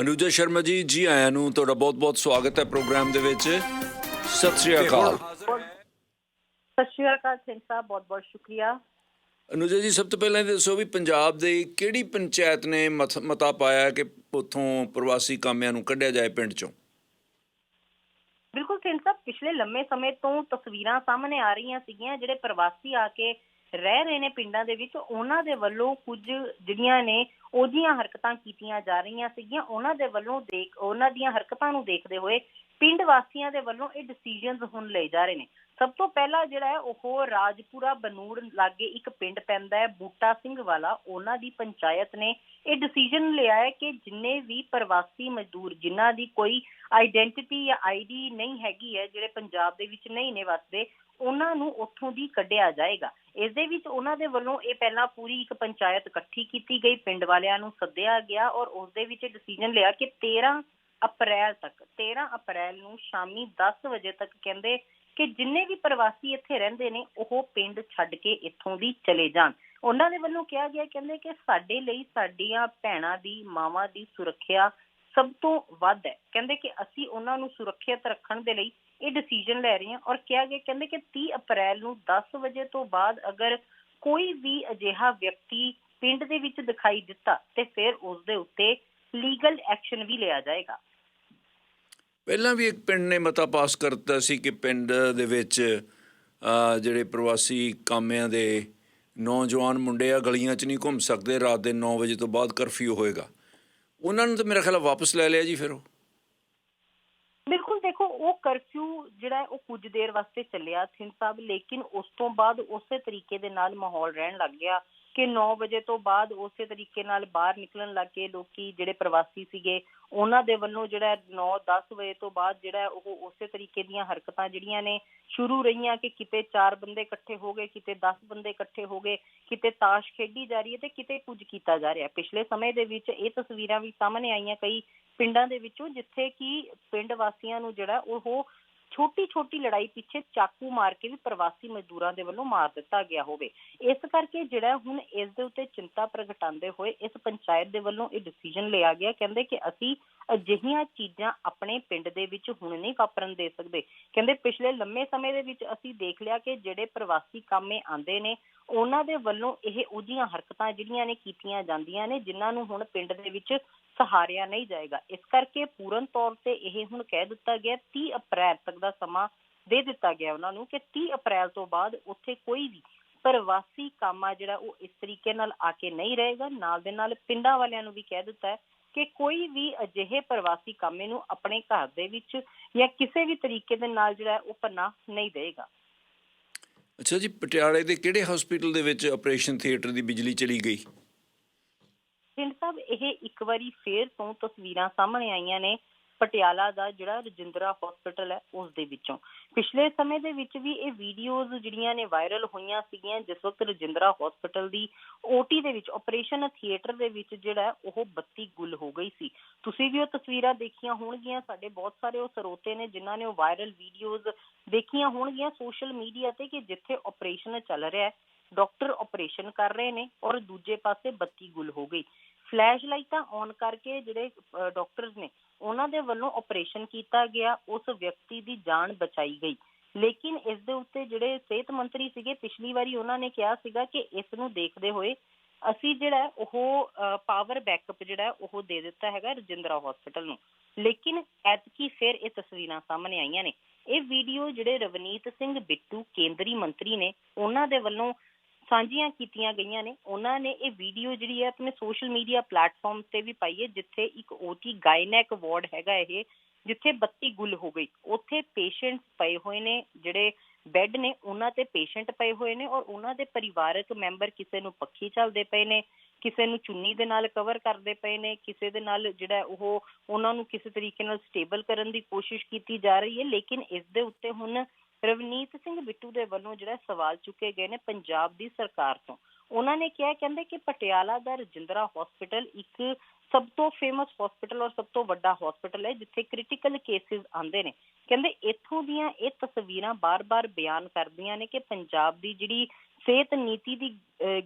ਅਨੁਜਾ ਸ਼ਰਮਾ ਜੀ ਜੀ ਆਇਆਂ ਨੂੰ ਤੁਹਾਡਾ ਬਹੁਤ-ਬਹੁਤ ਸਵਾਗਤ ਹੈ ਪ੍ਰੋਗਰਾਮ ਦੇ ਵਿੱਚ। ਸਤਿ ਸ਼੍ਰੀ ਅਕਾਲ। ਸਤਿ ਸ਼੍ਰੀ ਅਕਾਲ ਸਿੰਘ ਸਾਹਿਬ ਬਹੁਤ ਬਹੁਤ ਸ਼ੁਕਰੀਆ। ਅਨੁਜਾ ਜੀ ਸਭ ਤੋਂ ਪਹਿਲਾਂ ਇਹ ਦੱਸੋ ਵੀ ਪੰਜਾਬ ਦੇ ਕਿਹੜੀ ਪੰਚਾਇਤ ਨੇ ਮਤ- ਮਤਾ ਪਾਇਆ ਕਿ ਉੱਥੋਂ ਪ੍ਰਵਾਸੀ ਕਾਮਿਆਂ ਨੂੰ ਕੱਢਿਆ ਜਾਏ ਪਿੰਡ ਚੋਂ? ਬਿਲਕੁਲ ਸਿੰਘ ਸਾਹਿਬ ਪਿਛਲੇ ਲੰਮੇ ਸਮੇਂ ਤੋਂ ਤਸਵੀਰਾਂ ਸਾਹਮਣੇ ਆ ਰਹੀਆਂ ਸੀਗੀਆਂ ਜਿਹੜੇ ਪ੍ਰਵਾਸੀ ਆ ਕੇ ਰਹਿ ਰਹੇ ਨੇ ਪਿੰਡਾਂ ਦੇ ਵਿੱਚ ਉਹਨਾਂ ਦੇ ਵੱਲੋਂ ਕੁਝ ਜਿਹੜੀਆਂ ਨੇ ਉਹਦੀਆਂ ਹਰਕਤਾਂ ਕੀਤੀਆਂ ਜਾ ਰਹੀਆਂ ਸੀਗੀਆਂ। ਉਹਨਾਂ ਦੇ ਵੱਲੋਂ ਦੇਖ, ਉਹਨਾਂ ਦੀਆਂ ਹਰਕਤਾਂ ਨੂੰ ਦੇਖਦੇ ਹੋਏ ਪਿੰਡ ਵਾਸੀਆਂ ਦੇ ਵੱਲੋਂ ਇਹ ਡਿਸੀਜਨਸ ਹੁਣ ਲਏ ਜਾ ਰਹੇ ਨੇ। ਸਭ ਤੋਂ ਪਹਿਲਾਂ ਜਿਹੜਾ ਹੈ, ਉਹ ਰਾਜਪੁਰਾ ਬਨੂੜ ਲਾਗੇ ਇੱਕ ਪਿੰਡ ਪੈਂਦਾ ਹੈ, ਬੂਟਾ ਸਿੰਘ ਵਾਲਾ। ਉਹਨਾਂ ਦੀ ਪੰਚਾਇਤ ਨੇ ਇਹ ਡਿਸੀਜਨ ਲਿਆ ਹੈ ਕਿ ਜਿੰਨੇ ਵੀ ਪ੍ਰਵਾਸੀ ਮਜ਼ਦੂਰ, ਜਿਨ੍ਹਾਂ ਦੀ ਕੋਈ ਆਈਡੈਂਟੀਟੀ ਜਾਂ ਆਈਡੀ ਨਹੀਂ ਹੈਗੀ ਹੈ, ਜਿਹੜੇ ਪੰਜਾਬ ਦੇ ਵਿੱਚ ਨਹੀਂ ਨੇ ਵਸਦੇ ਉਹਨਾਂ ਨੂੰ ਉੱਥੋਂ ਦੀ ਕੱਢਿਆ ਜਾਏਗਾ। ਇਸ ਦੇ ਵਿੱਚ ਉਹਨਾਂ ਦੇ ਵੱਲੋਂ ਇਹ ਪਹਿਲਾਂ ਪੂਰੀ ਇੱਕ ਪੰਚਾਇਤ ਇਕੱਠੀ ਕੀਤੀ ਗਈ, ਪਿੰਡ ਵਾਲਿਆਂ ਨੂੰ ਸੱਦਿਆ ਗਿਆ ਔਰ ਉਸ ਦੇ ਵਿੱਚ ਡਿਸੀਜਨ ਲਿਆ ਕਿ 13 ਅਪ੍ਰੈਲ ਤੱਕ 13 ਅਪ੍ਰੈਲ ਨੂੰ ਸ਼ਾਮੀ 10 ਵਜੇ ਤੱਕ ਕਹਿੰਦੇ ਕਿ ਜਿੰਨੇ ਵੀ ਪ੍ਰਵਾਸੀ ਇੱਥੇ ਰਹਿੰਦੇ ਨੇ, ਉਹ ਪਿੰਡ ਛੱਡ ਕੇ ਇੱਥੋਂ ਦੀ ਚਲੇ ਜਾਣ। ਉਹਨਾਂ ਦੇ ਵੱਲੋਂ ਕਿਹਾ ਗਿਆ, ਕਹਿੰਦੇ ਕਿ ਸਾਡੇ ਲਈ ਸਾਡੀਆਂ ਭੈਣਾਂ ਦੀ, ਮਾਵਾਂ ਦੀ ਸੁਰੱਖਿਆ ਸਭ ਤੋਂ ਵੱਧ ਹੈ। ਕਹਿੰਦੇ ਕਿ ਅਸੀਂ ਉਹਨਾਂ ਨੂੰ ਸੁਰੱਖਿਅਤ ਰੱਖਣ ਦੇ ਲਈ ਇਹ ਡਿਸੀਜਨ ਲੈ ਰਹੇ ਹਾਂ ਔਰ ਕਿਹਾ ਗਿਆ ਕਹਿੰਦੇ ਕਿ 30 ਅਪ੍ਰੈਲ ਨੂੰ 10 ਵਜੇ ਤੋਂ ਬਾਅਦ ਅਗਰ ਕੋਈ ਵੀ ਅਜਿਹਾ ਵਿਅਕਤੀ ਪਿੰਡ ਦੇ ਵਿੱਚ ਦਿਖਾਈ ਦਿੱਤਾ ਤੇ ਫਿਰ ਉਸ ਦੇ ਉੱਤੇ ਲੀਗਲ ਐਕਸ਼ਨ ਵੀ ਲਿਆ ਜਾਏਗਾ। ਪਹਿਲਾਂ ਵੀ ਇੱਕ ਪਿੰਡ ਨੇ ਮਤਾ ਪਾਸ ਕਰਤਾ ਸੀ ਕਿ ਪਿੰਡ ਦੇ ਵਿੱਚ ਅਹ, ਜਿਹੜੇ ਪ੍ਰਵਾਸੀ ਕਾਮਿਆਂ ਦੇ ਨੌਜਵਾਨ ਮੁੰਡੇ ਆ ਗਲੀਆਂ 'ਚ ਨਹੀਂ ਘੁੰਮ ਸਕਦੇ ਰਾਤ ਦੇ 9 ਵਜੇ ਤੋਂ ਬਾਅਦ ਕਰਫਿਊ ਹੋਏਗਾ। ਉਹਨਾਂ ਨੂੰ ਤਾਂ ਮੇਰਾ ਖਿਆਲ ਆ ਵਾਪਸ ਲੈ ਲਿਆ ਜੀ ਫਿਰ ਉਹ। ਉਹ ਕਰਫਿਊ ਜਿਹੜਾ ਉਹ ਕੁਝ ਦੇਰ ਵਾਸਤੇ ਚੱਲਿਆ ਸਿੰਘ ਸਾਹਿਬ, ਲੇਕਿਨ ਉਸ ਤੋਂ ਬਾਅਦ ਉਸੇ ਤਰੀਕੇ ਦੇ ਨਾਲ ਮਾਹੌਲ ਰਹਿਣ ਲੱਗ ਗਿਆ। ਕਿ 9 ਵਜੇ ਤੋਂ ਬਾਅਦ ਉਸੇ ਤਰੀਕੇ ਨਾਲ ਬਾਹਰ ਨਿਕਲਣ ਲੱਗ ਗਏ ਲੋਕੀ ਜਿਹੜੇ ਪ੍ਰਵਾਸੀ ਸੀਗੇ, ਉਹਨਾਂ ਦੇ ਵੱਲੋਂ ਜਿਹੜਾ 9-10 ਵਜੇ ਤੋਂ ਬਾਅਦ ਜਿਹੜਾ ਉਹ ਉਸੇ ਤਰੀਕੇ ਦੀਆਂ ਹਰਕਤਾਂ ਜਿਹੜੀਆਂ ਨੇ ਸ਼ੁਰੂ ਰਹੀਆਂ ਕਿ ਕਿਤੇ 4 ਬੰਦੇ ਇਕੱਠੇ ਹੋ ਗਏ, ਕਿਤੇ 10 ਬੰਦੇ ਇਕੱਠੇ ਹੋ ਗਏ, ਕਿਤੇ ਤਾਸ਼ ਖੇਡੀ ਜਾ ਰਹੀ ਹੈ ਤੇ ਕਿਤੇ ਕੁਝ ਕੀਤਾ ਜਾ ਰਿਹਾ। ਪਿਛਲੇ ਸਮੇਂ ਦੇ ਵਿੱਚ ਇਹ ਤਸਵੀਰਾਂ ਵੀ ਸਾਹਮਣੇ ਆਈਆਂ ਕਈ ਪਿੰਡਾਂ ਦੇ ਵਿੱਚੋਂ, ਜਿੱਥੇ ਕਿ ਪਿੰਡ ਵਾਸੀਆਂ ਨੂੰ ਜਿਹੜਾ ਉਹ ਛੋਟੀ ਛੋਟੀ ਲੜਾਈ ਪਿੱਛੇ ਚਾਕੂ ਮਾਰ ਕੇ ਵੀ ਪ੍ਰਵਾਸੀ ਮਜ਼ਦੂਰਾਂ ਦੇ ਵੱਲੋਂ ਮਾਰ ਦਿੱਤਾ ਗਿਆ ਹੋਵੇ। ਇਸ ਕਰਕੇ ਜਿਹੜਾ ਹੁਣ ਇਸ ਦੇ ਉੱਤੇ ਚਿੰਤਾ ਪ੍ਰਗਟਾਉਂਦੇ ਹੋਏ ਇਸ ਪੰਚਾਇਤ ਦੇ ਵੱਲੋਂ ਇਹ ਡਿਸੀਜਨ ਲਿਆ ਗਿਆ। ਕਹਿੰਦੇ ਕਿ ਅਸੀਂ ਅਜਿਹੀਆਂ ਚੀਜ਼ਾਂ ਆਪਣੇ ਪਿੰਡ ਦੇ ਵਿੱਚ ਹੁਣ ਨਹੀਂ ਵਾਪਰਨ ਦੇ ਸਕਦੇ। ਕਹਿੰਦੇ ਪਿਛਲੇ ਲੰਮੇ ਸਮੇਂ ਦੇ ਵਿੱਚ ਅਸੀਂ ਦੇਖ ਲਿਆ ਕਿ ਜਿਹੜੇ ਪ੍ਰਵਾਸੀ ਕਾਮੇ ਆਂਦੇ ਨੇ, ਉਹਨਾਂ ਦੇ ਵੱਲੋਂ ਇਹ ਉਹਦੀਆਂ ਹਰਕਤਾਂ ਜਿਹੜੀਆਂ ਨੇ ਕੀਤੀਆਂ ਜਾਂਦੀਆਂ ਨੇ, ਜਿਨ੍ਹਾਂ ਨੂੰ ਹੁਣ ਪਿੰਡ ਦੇ ਵਿੱਚ ਸਹਾਰਿਆ ਨਹੀਂ ਜਾਏਗਾ। ਇਸ ਕਰਕੇ ਪੂਰਨ ਤੌਰ ਤੇ ਇਹ ਹੁਣ ਕਹਿ ਦਿੱਤਾ ਗਿਆ 30 ਅਪ੍ਰੈਲ ਤੱਕ ਦਾ ਸਮਾਂ ਦੇ ਦਿੱਤਾ ਗਿਆ ਉਹਨਾਂ ਨੂੰ ਕਿ 30 ਅਪ੍ਰੈਲ ਤੋਂ ਬਾਅਦ ਉੱਥੇ ਕੋਈ ਵੀ ਪ੍ਰਵਾਸੀ ਕਾਮਾ ਜਿਹੜਾ ਉਹ ਇਸ ਤਰੀਕੇ ਨਾਲ ਆ ਕੇ ਨਹੀਂ ਰਹੇਗਾ। ਨਾਲ ਦੇ ਨਾਲ ਪਿੰਡਾਂ ਵਾਲਿਆਂ ਨੂੰ ਵੀ ਕਹਿ ਦਿੱਤਾ ਹੈ ਕਿ ਕੋਈ ਵੀ ਅਜਿਹੇ ਪ੍ਰਵਾਸੀ ਕਾਮੇ ਨੂੰ ਆਪਣੇ ਘਰ ਦੇ ਵਿੱਚ ਜਾਂ ਕਿਸੇ ਵੀ ਤਰੀਕੇ ਦੇ ਨਾਲ ਜਿਹੜਾ ਉਹ ਪਨਾਹ ਨਹੀਂ ਦੇਗਾ। ਅੱਛਾ ਜੀ, ਪਟਿਆਲੇ ਦੇ ਕਿਹੜੇ ਹਸਪੀਟਲ ਦੇ ਵਿੱਚ ਆਪਰੇਸ਼ਨ ਥੀਏਟਰ ਦੀ ਬਿਜਲੀ ਚਲੀ ਗਈ? ਸਿੰਘ ਸਾਹਿਬ, ਇਹ ਇੱਕ ਵਾਰੀ ਫੇਰ ਤੋਂ ਤਸਵੀਰਾਂ ਸਾਹਮਣੇ ਆਈਆਂ ਨੇ ਪਟਿਆਲਾ ਦਾ ਜਿਹੜਾ ਰਜਿੰਦਰਾ ਹਸਪੀਟਲ ਹੈ, ਉਸ ਦੇ ਵਿੱਚੋਂ। ਪਿਛਲੇ ਸਮੇਂ ਦੇ ਵਿੱਚ ਵੀ ਇਹ ਵੀਡੀਓਜ਼ ਜਿਹੜੀਆਂ ਨੇ ਵਾਇਰਲ ਹੋਈਆਂ ਸੀਗੀਆਂ, ਜਿਸ ਵਕਤ ਰਜਿੰਦਰਾ ਹਸਪੀਟਲ ਦੀ ਓਟੀ ਦੇ ਵਿੱਚ ਆਪਰੇਸ਼ਨ ਥੀਏਟਰ ਦੇ ਵਿੱਚ ਜਿਹੜਾ ਉਹ ਬੱਤੀ ਗੁੱਲ ਹੋ ਗਈ ਸੀ। ਤੁਸੀਂ ਵੀ ਉਹ ਤਸਵੀਰਾਂ ਦੇਖੀਆਂ ਹੋਣਗੀਆਂ, ਸਾਡੇ ਬਹੁਤ ਸਾਰੇ ਉਹ ਸਰੋਤੇ ਨੇ ਜਿਨ੍ਹਾਂ ਨੇ ਉਹ ਵਾਇਰਲ ਵੀਡੀਓਜ਼ ਦੇਖੀਆਂ ਹੋਣਗੀਆਂ ਸੋਸ਼ਲ ਮੀਡੀਆ ਤੇ, ਕਿ ਜਿੱਥੇ ਆਪਰੇਸ਼ਨ ਚੱਲ ਰਿਹਾ ਹੈ ਡਾਕਟਰ ਆਪਰੇਸ਼ਨ ਕਰ ਰਹੇ ਨੇ ਔਰ ਦੂਜੇ ਪਾਸੇ ਬੱਤੀ ਗੁੱਲ ਹੋ ਗਈ। ਫਲੈਸ਼ ਲਾਈਟਾਂ ਔਨ ਕਰਕੇ ਜਿਹੜੇ ਡਾਕਟਰਸ ਨੇ, ਉਹਨਾਂ ਦੇ ਵੱਲੋਂ ਆਪਰੇਸ਼ਨ ਕੀਤਾ ਗਿਆ, ਉਸ ਵਿਅਕਤੀ ਦੀ ਜਾਨ ਬਚਾਈ ਗਈ। ਲੇਕਿਨ ਇਸ ਦੇ ਉੱਤੇ ਜਿਹੜੇ ਸਿਹਤ ਮੰਤਰੀ ਸੀਗੇ, ਪਿਛਲੀ ਵਾਰੀ ਉਹਨਾਂ ਨੇ ਕਿਹਾ ਸੀਗਾ ਕਿ ਇਸ ਨੂੰ ਦੇਖਦੇ ਹੋਏ ਅਸੀਂ ਜਿਹੜਾ ਉਹ ਪਾਵਰ ਬੈਕਅਪ ਜਿਹੜਾ ਉਹ ਦੇ ਦਿੱਤਾ ਹੈਗਾ ਰਜਿੰਦਰਾ ਹਸਪੀਟਲ ਨੂੰ। ਲੇਕਿਨ ਐਤਕੀ ਫਿਰ ਇਹ ਤਸਵੀਰਾਂ ਸਾਹਮਣੇ ਆਈਆਂ ਨੇ। ਇਹ ਵੀਡੀਓ ਜਿਹੜੇ ਰਵਨੀਤ ਸਿੰਘ ਬਿੱਟੂ ਕੇਂਦਰੀ ਮੰਤਰੀ ਨੇ, ਉਹਨਾਂ ਦੇ ਵੱਲੋਂ ਸਾਂਝੀਆਂ ਕੀਤੀਆਂ ਗਈਆਂ ਨੇ। ਉਹਨਾਂ ਨੇ ਇਹ ਵੀਡੀਓ ਜਿਹੜੀ ਹੈ ਆਪਣੇ ਸੋਸ਼ਲ ਮੀਡੀਆ ਪਲੇਟਫਾਰਮ ਤੇ ਵੀ ਪਾਈ ਹੈ, ਜਿੱਥੇ ਇੱਕ ਓਟੀ ਗਾਇਨੈਕ ਵਾਰਡ ਹੈਗਾ ਇਹ, ਜਿੱਥੇ ਬੱਤੀ ਗੁੱਲ ਹੋ ਗਈ। ਉੱਥੇ ਪੇਸ਼ੈਂਟਸ ਪਏ ਹੋਏ ਨੇ, ਜਿਹੜੇ ਬੈੱਡ ਨੇ, ਉਹਨਾਂ ਤੇ ਪੇਸ਼ੈਂਟ ਪਏ ਹੋਏ ਨੇ ਔਰ ਉਹਨਾਂ ਦੇ ਪਰਿਵਾਰਕ ਮੈਂਬਰ ਕਿਸੇ ਨੂੰ ਪੱਖੀ ਚੱਲਦੇ ਪਏ ਨੇ, ਕਿਸੇ ਨੂੰ ਚੁੰਨੀ ਦੇ ਨਾਲ ਕਵਰ ਕਰਦੇ ਪਏ ਨੇ, ਕਿਸੇ ਦੇ ਨਾਲ ਜਿਹੜਾ ਉਹ, ਉਹਨਾਂ ਨੂੰ ਕਿਸੇ ਤਰੀਕੇ ਨਾਲ ਸਟੇਬਲ ਕਰਨ ਦੀ ਕੋਸ਼ਿਸ਼ ਕੀਤੀ ਜਾ ਰਹੀ ਹੈ। ਲੇਕਿਨ ਇਸ ਦੇ ਉੱਤੇ ਹੁਣ ਰਵਨੀਤ ਸਿੰਘ ਬਿੱਟੂ ਦੇ ਵੱਲੋਂ ਜਿਹੜਾ ਸਵਾਲ ਚੁੱਕੇ ਗਏ ਨੇ ਪੰਜਾਬ ਦੀ ਸਰਕਾਰ ਤੋਂ। ਉਹਨਾਂ ਨੇ ਕਿਹਾ, ਕਹਿੰਦੇ ਕਿ ਪਟਿਆਲਾ ਦਾ ਰਜਿੰਦਰਾ ਹਸਪੀਟਲ ਇੱਕ ਸਭ ਤੋਂ ਫੇਮਸ ਹਸਪੀਟਲ ਔਰ ਸਭ ਤੋਂ ਵੱਡਾ ਹਸਪੀਟਲ ਹੈ, ਜਿੱਥੇ ਕ੍ਰਿਟੀਕਲ ਕੇਸਿਸ ਆਉਂਦੇ ਨੇ। ਕਹਿੰਦੇ ਇੱਥੋਂ ਦੀਆਂ ਇਹ ਤਸਵੀਰਾਂ ਬਾਰ-ਬਾਰ ਬਿਆਨ ਕਰਦੀਆਂ ਨੇ ਕਿ ਪੰਜਾਬ ਦੀ ਜਿਹੜੀ ਸਿਹਤ ਨੀਤੀ ਦੀ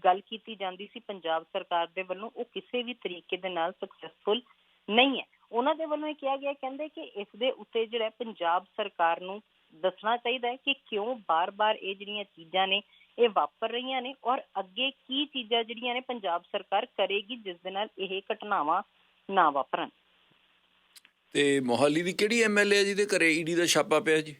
ਗੱਲ ਕੀਤੀ ਜਾਂਦੀ ਸੀ ਪੰਜਾਬ ਸਰਕਾਰ ਦੇ ਵੱਲੋਂ, ਉਹ ਕਿਸੇ ਵੀ ਤਰੀਕੇ ਦੇ ਨਾਲ ਸਕਸੈਸਫੁਲ ਨਹੀਂ ਹੈ। ਉਹਨਾਂ ਦੇ ਵੱਲੋਂ ਇਹ ਕਿਹਾ ਗਿਆ, ਕਹਿੰਦੇ ਕਿ ਇਸ ਦੇ ਉੱਤੇ ਜਿਹੜਾ ਪੰਜਾਬ ਸਰਕਾਰ ਨੂੰ ਦੱਸਣਾ ਚਾਹੀਦਾ ਹੈ ਕਿ ਕਿਉਂ ਬਾਰ-ਬਾਰ ਇਹ ਜਿਹੜੀਆਂ ਚੀਜ਼ਾਂ ਨੇ ਇਹ ਵਾਪਰ ਰਹੀਆਂ ਨੇ ਔਰ ਅੱਗੇ ਕੀ ਚੀਜ਼ਾਂ ਜਿਹੜੀਆਂ ਨੇ ਪੰਜਾਬ ਸਰਕਾਰ ਕਰੇਗੀ ਜਿਸ ਦੇ ਨਾਲ ਇਹ ਘਟਨਾਵਾਂ ਨਾ ਵਾਪਰਨ। ਤੇ ਮੋਹਾਲੀ ਦੀ ਕਿਹੜੀ ਐਮਐਲਏ ਜਿਹਦੇ ਘਰੇ ਈਡੀ ਦਾ ਛਾਪਾ ਪਿਆ ਜੀ?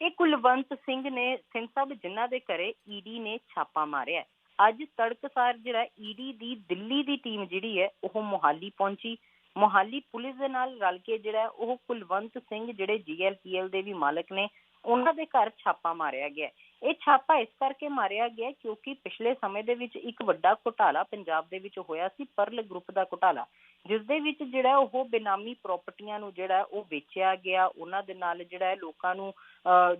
ਇਹ ਕੁਲਵੰਤ ਸਿੰਘ ਨੇ ਸਿੰਘ ਸਾਹਿਬ ਜਿਨ੍ਹਾਂ ਦੇ ਘਰੇ ਈਡੀ ਨੇ ਛਾਪਾ ਮਾਰਿਆ। ਅੱਜ ਤੜਕਸਾਰ ਜਿਹੜਾ ਈਡੀ ਦੀ ਦਿੱਲੀ ਦੀ ਟੀਮ ਜਿਹੜੀ ਹੈ ਉਹ ਮੋਹਾਲੀ ਪਹੁੰਚੀ। ਮੋਹਾਲੀ ਪੁਲਿਸ ਦੇ ਨਾਲ ਰਲ ਕੇ ਜਿਹੜਾ ਉਹ ਕੁਲਵੰਤ ਸਿੰਘ, ਜਿਹੜੇ ਜੀਐਲਪੀਐਲ ਦੇ ਵੀ ਮਾਲਕ ਨੇ, ਉਹਨਾਂ ਦੇ ਘਰ ਛਾਪਾ ਮਾਰਿਆ ਗਿਆ। ਇਹ ਛਾਪਾ ਇਸ ਕਰਕੇ ਮਾਰਿਆ ਗਿਆ ਕਿਉਂਕਿ ਪਿਛਲੇ ਸਮੇਂ ਦੇ ਵਿੱਚ ਇੱਕ ਵੱਡਾ ਘੁਟਾਲਾ ਪੰਜਾਬ ਦੇ ਵਿੱਚ ਹੋਇਆ ਸੀ ਪਰਲ ਗਰੁੱਪ ਦਾ ਘੁਟਾਲਾ ਜਿਸ ਦੇ ਵਿੱਚ ਜਿਹੜਾ ਉਹ ਬੇਨਾਮੀ ਪ੍ਰਾਪਰਟੀਆਂ ਨੂੰ ਜਿਹੜਾ ਉਹ ਵੇਚਿਆ ਗਿਆ, ਉਹਨਾਂ ਦੇ ਨਾਲ ਜਿਹੜਾ ਲੋਕਾਂ ਨੂੰ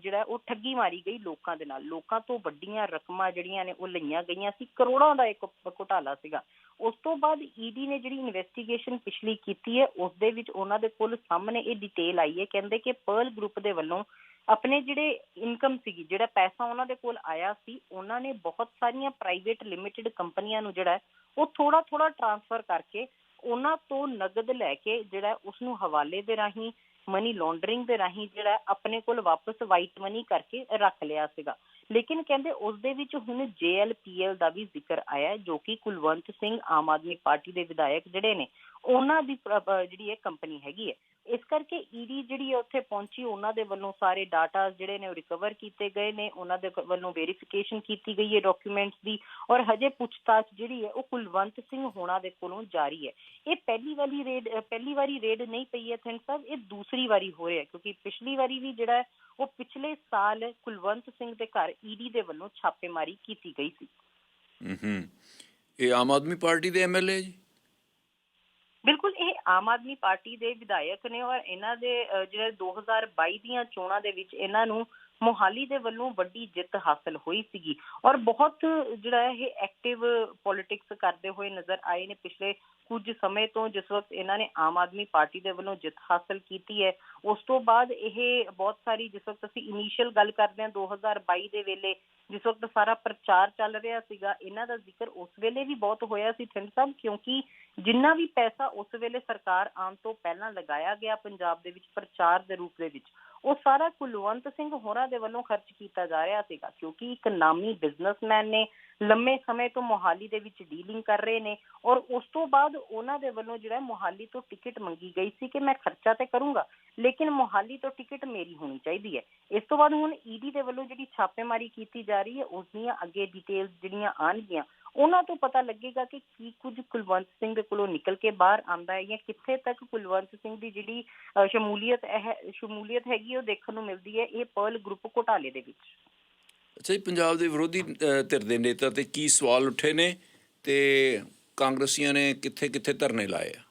ਜਿਹੜਾ ਉਹ ਠੱਗੀ ਮਾਰੀ ਗਈ ਲੋਕਾਂ ਦੇ ਨਾਲ। ਲੋਕਾਂ ਤੋਂ ਵੱਡੀਆਂ ਰਕਮਾਂ ਜਿਹੜੀਆਂ ਨੇ ਉਹ ਲਈਆਂ ਗਈਆਂ ਸੀ, ਕਰੋੜਾਂ ਦਾ ਇੱਕ ਘੁਟਾਲਾ ਸੀਗਾ। ਉਸ ਤੋਂ ਬਾਅਦ ਈਡੀ ਨੇ ਜਿਹੜੀ ਇਨਵੈਸਟੀਗੇਸ਼ਨ ਪਿਛਲੀ ਕੀਤੀ ਹੈ, ਉਸ ਦੇ ਵਿੱਚ ਉਹਨਾਂ ਦੇ ਕੋਲ ਸਾਹਮਣੇ ਇਹ ਡਿਟੇਲ ਆਈ ਹੈ, ਕਹਿੰਦੇ ਕਿ ਪਰਲ ਗਰੁੱਪ ਦੇ ਵੱਲੋਂ ਆਪਣੇ ਜਿਹੜੇ ਇਨਕਮ ਸੀਗੀ, ਜਿਹੜਾ ਪੈਸਾ ਉਹਨਾਂ ਦੇ ਕੋਲ ਆਇਆ ਸੀ, ਉਹਨਾਂ ਨੇ ਬਹੁਤ ਸਾਰੀਆਂ ਪ੍ਰਾਈਵੇਟ ਲਿਮਿਟਿਡ ਕੰਪਨੀਆਂ ਨੂੰ ਜਿਹੜਾ ਉਹ ਥੋੜਾ ਥੋੜਾ ਟਰਾਂਸਫਰ ਕਰਕੇ ਉਹਨਾਂ ਤੋਂ ਨਗਦ ਲੈ ਕੇ ਜਿਹੜਾ ਉਸ ਨੂੰ ਹਵਾਲੇ ਦੇ ਰਾਹੀਂ ਮਨੀ ਲਾਂਡਰਿੰਗ ਦੇ ਰਾਹੀਂ ਜਿਹੜਾ ਆਪਣੇ ਕੋਲ ਵਾਪਸ ਵਾਈਟ ਮਨੀ ਕਰਕੇ ਰੱਖ ਲਿਆ ਸੀਗਾ। ਲੇਕਿਨ ਕਹਿੰਦੇ ਉਸ ਦੇ ਵਿੱਚ ਹੁਣ ਜੇਐਲਪੀਐਲ ਦਾ ਵੀ ਜ਼ਿਕਰ ਆਇਆ ਜੋ ਕਿ ਕੁਲਵੰਤ ਸਿੰਘ ਆਮ ਆਦਮੀ ਪਾਰਟੀ ਦੇ ਵਿਧਾਇਕ ਜਿਹੜੇ ਨੇ, ਉਹਨਾਂ ਦੀ ਜਿਹੜੀ ਇਹ ਕੰਪਨੀ ਹੈਗੀ ਹੈ ਇਸ ਕਰਕੇ ਈਡੀ ਜਿਹੜੀ ਹੈ ਉੱਥੇ ਪਹੁੰਚੀ, ਉਹਨਾਂ ਦੇ ਵੱਲੋਂ ਸਾਰੇ ਡਾਟਾ ਜਿਹੜੇ ਨੇ ਉਹ ਰਿਕਵਰ ਕੀਤੇ ਗਏ ਨੇ, ਉਹਨਾਂ ਦੇ ਵੱਲੋਂ ਵੈਰੀਫਿਕੇਸ਼ਨ ਕੀਤੀ ਗਈ ਹੈ ਡਾਕੂਮੈਂਟਸ ਦੀ ਔਰ ਹਜੇ ਪੁੱਛਤਾਛ ਜਿਹੜੀ ਹੈ ਉਹ ਕੁਲਵੰਤ ਸਿੰਘ ਹੋਣਾ ਦੇ ਕੋਲੋਂ ਜਾਰੀ ਹੈ। ਇਹ ਪਹਿਲੀ ਵਾਲੀ ਰੇਡ ਪਹਿਲੀ ਵਾਰੀ ਰੇਡ ਨਹੀਂ ਪਈ ਹੈ ਥਿੰਦ ਸਾਹਿਬ, ਇਹ ਦੂਸਰੀ ਵਾਰੀ ਹੋ ਰਿਹਾ ਕਿਉਂਕਿ ਪਿਛਲੀ ਵਾਰੀ ਵੀ ਜਿਹੜਾ ਉਹ ਪਿਛਲੇ ਸਾਲ ਕੁਲਵੰਤ ਸਿੰਘ ਦੇ ਘਰ ਈਡੀ ਦੇ ਵੱਲੋਂ ਛਾਪੇਮਾਰੀ ਕੀਤੀ ਗਈ ਸੀ। ਹੂੰ ਇਹ ਆਮ ਆਦਮੀ ਪਾਰਟੀ ਦੇ ਐਮਐਲਏ ਜੀ? ਬਿਲਕੁਲ ਇਹ ਆਮ ਆਦਮੀ ਪਾਰਟੀ ਦੇ ਵਿਧਾਇਕ ਨੇ ਔਰ ਇਹਨਾਂ ਦੇ ਅਹ, ਜਿਹੜੇ 2022 ਦੀਆਂ ਚੋਣਾਂ ਦੇ ਵਿੱਚ ਇਹਨਾਂ ਨੂੰ ਮੋਹਾਲੀ ਦੇ ਵੱਲੋਂ ਵੱਡੀ ਜਿੱਤ ਹਾਸਲ ਹੋਈ ਸੀਗੀ। ਔਰ ਬਹੁਤ ਜਿਹੜਾ ਇਹ ਐਕਟਿਵ ਪੋਲਿਟਿਕਸ ਕਰਦੇ ਹੋਏ ਨਜ਼ਰ ਆਏ ਨੇ ਪਿਛਲੇ ਕੁਝ ਸਮੇਂ ਤੋਂ ਜਿਸ ਵਕਤ ਇਹਨਾਂ ਨੇ ਆਮ ਆਦਮੀ ਪਾਰਟੀ ਦੇ ਵੱਲੋਂ ਜਿੱਤ ਹਾਸਲ ਕੀਤੀ ਹੈ ਉਸ ਤੋਂ ਬਾਅਦ ਇਹ ਬਹੁਤ ਸਾਰੀ ਜਿਸ ਵਕਤ ਅਸੀਂ ਇਨੀਸ਼ੀਅਲ ਗੱਲ ਕਰਦੇ ਹਾਂ 2022 ਦੇ ਵੇਲੇ ਜਿਸ ਵਕਤ ਸਾਰਾ ਪ੍ਰਚਾਰ ਚੱਲ ਰਿਹਾ ਸੀਗਾ, ਇਹਨਾਂ ਦਾ ਜ਼ਿਕਰ ਉਸ ਵੇਲੇ ਵੀ ਬਹੁਤ ਹੋਇਆ ਸੀ ਥਿੰਦ ਸਾਹਿਬ, ਕਿਉਂਕਿ ਜਿੰਨਾ ਵੀ ਪੈਸਾ ਉਸ ਵੇਲੇ ਸਰਕਾਰ ਆਉਣ ਤੋਂ ਪਹਿਲਾਂ ਲਗਾਇਆ ਗਿਆ ਪੰਜਾਬ ਦੇ ਵਿੱਚ ਪ੍ਰਚਾਰ ਦੇ ਰੂਪ ਦੇ ਵਿੱਚ, ਉਹ ਸਾਰਾ ਕੁਲਵੰਤ ਸਿੰਘ ਹੋਰਾਂ ਦੇ ਵੱਲੋਂ ਖਰਚ ਕੀਤਾ ਜਾ ਰਿਹਾ ਸੀਗਾ, ਕਿਉਂਕਿ ਇੱਕ ਨਾਮੀ ਬਿਜ਼ਨਸਮੈਨ ਨੇ ਲੰਮੇ ਸਮੇਂ ਤੋਂ ਮੋਹਾਲੀ ਦੇ ਵਿੱਚ ਡੀਲਿੰਗ ਕਰ ਰਹੇ ਨੇ ਔਰ ਉਸ ਤੋਂ ਬਾਅਦ ਉਹਨਾਂ ਦੇ ਵੱਲੋਂ ਜਿਹੜਾ ਮੋਹਾਲੀ ਤੋਂ ਟਿਕਟ ਮੰਗੀ ਗਈ ਸੀ ਕਿ ਮੈਂ ਖਰਚਾ ਤੇ ਕਰੂੰਗਾ ਲੇਕਿਨ ਮੋਹਾਲੀ ਤੋਂ ਟਿਕਟ ਮੇਰੀ ਹੋਣੀ ਚਾਹੀਦੀ ਹੈ। ਇਸ ਤੋਂ ਬਾਅਦ ਹੁਣ ਈਡੀ ਦੇ ਵੱਲੋਂ ਜਿਹੜੀ ਛਾਪੇਮਾਰੀ ਕੀਤੀ ਜਾ ਰਹੀ ਹੈ ਉਸ ਦੀਆਂ ਅੱਗੇ ਡਿਟੇਲਸ ਜਿਹੜੀਆਂ ਆਉਣਗੀਆਂ, ਉਹਨਾਂ ਤੋਂ ਪਤਾ ਲੱਗੇਗਾ ਕਿ ਕੀ ਕੁਝ ਕੁਲਵੰਤ ਸਿੰਘ ਦੇ ਕੋਲੋਂ ਨਿਕਲ ਕੇ ਬਾਹਰ ਆਂਦਾ ਹੈ ਜਾਂ ਕਿੱਥੇ ਤੱਕ ਕੁਲਵੰਤ ਸਿੰਘ ਦੀ ਜਿਹੜੀ ਸ਼ਮੂਲੀਅਤ ਹੈ ਸ਼ਮੂਲੀਅਤ ਹੈਗੀ ਉਹ ਦੇਖਣ ਨੂੰ ਮਿਲਦੀ ਹੈ ਇਹ ਪਰਲ ਗਰੁੱਪ ਘੁਟਾਲੇ ਦੇ ਵਿੱਚ। ਅੱਛਾ ਜੀ, ਪੰਜਾਬ ਦੇ ਵਿਰੋਧੀ ਧਿਰ ਦੇ ਨੇਤਾ ਤੇ ਕੀ ਸਵਾਲ ਉੱਠੇ ਨੇ ਤੇ ਕਾਂਗਰਸੀਆਂ ਨੇ ਕਿੱਥੇ ਕਿੱਥੇ ਧਰਨੇ ਲਾਏ ਆ?